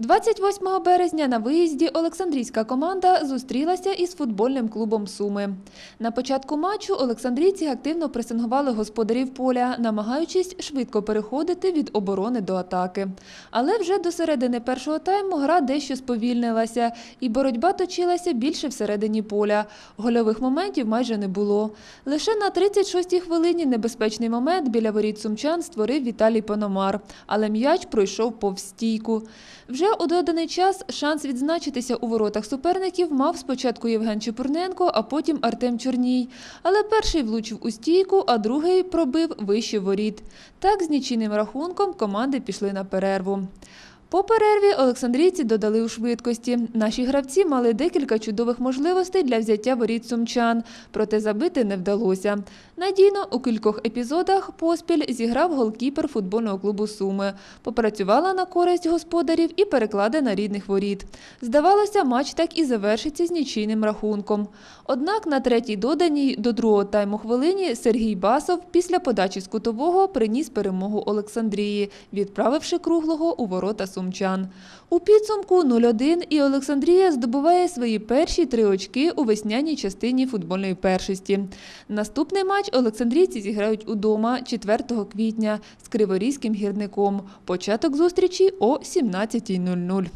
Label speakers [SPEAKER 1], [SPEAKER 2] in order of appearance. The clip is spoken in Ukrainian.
[SPEAKER 1] 28 березня на виїзді Олександрійська команда зустрілася із футбольним клубом Суми. На початку матчу олександрійці активно пресингували господарів поля, намагаючись швидко переходити від оборони до атаки. Але вже до середини першого тайму гра дещо сповільнилася, і боротьба точилася більше всередині поля. Гольових моментів майже не було. Лише на 36-й хвилині небезпечний момент біля воріт сумчан створив Віталій Пономар, але м'яч пройшов повз стійку. Вже у доданий час шанс відзначитися у воротах суперників мав спочатку Євген Чепурненко, а потім Артем Чорній. Але перший влучив у стійку, а другий пробив вище воріт. Так з нічийним рахунком команди пішли на перерву. По перерві олександрійці додали у швидкості. Наші гравці мали декілька чудових можливостей для взяття воріт сумчан, проте забити не вдалося. Надійно у кількох епізодах поспіль зіграв голкіпер футбольного клубу Суми. Попрацювала на користь господарів і перекладена рідних воріт. Здавалося, матч так і завершиться з нічийним рахунком. Однак на третій доданій до другого тайму хвилині Сергій Басов після подачі з приніс перемогу Олександрії, відправивши круглого у ворота сумчан. У підсумку 0-1 і Олександрія здобуває свої перші три очки у весняній частині футбольної першості. Наступний матч олександрійці зіграють удома 4 квітня з Криворізьким гірником. Початок зустрічі о 17.00.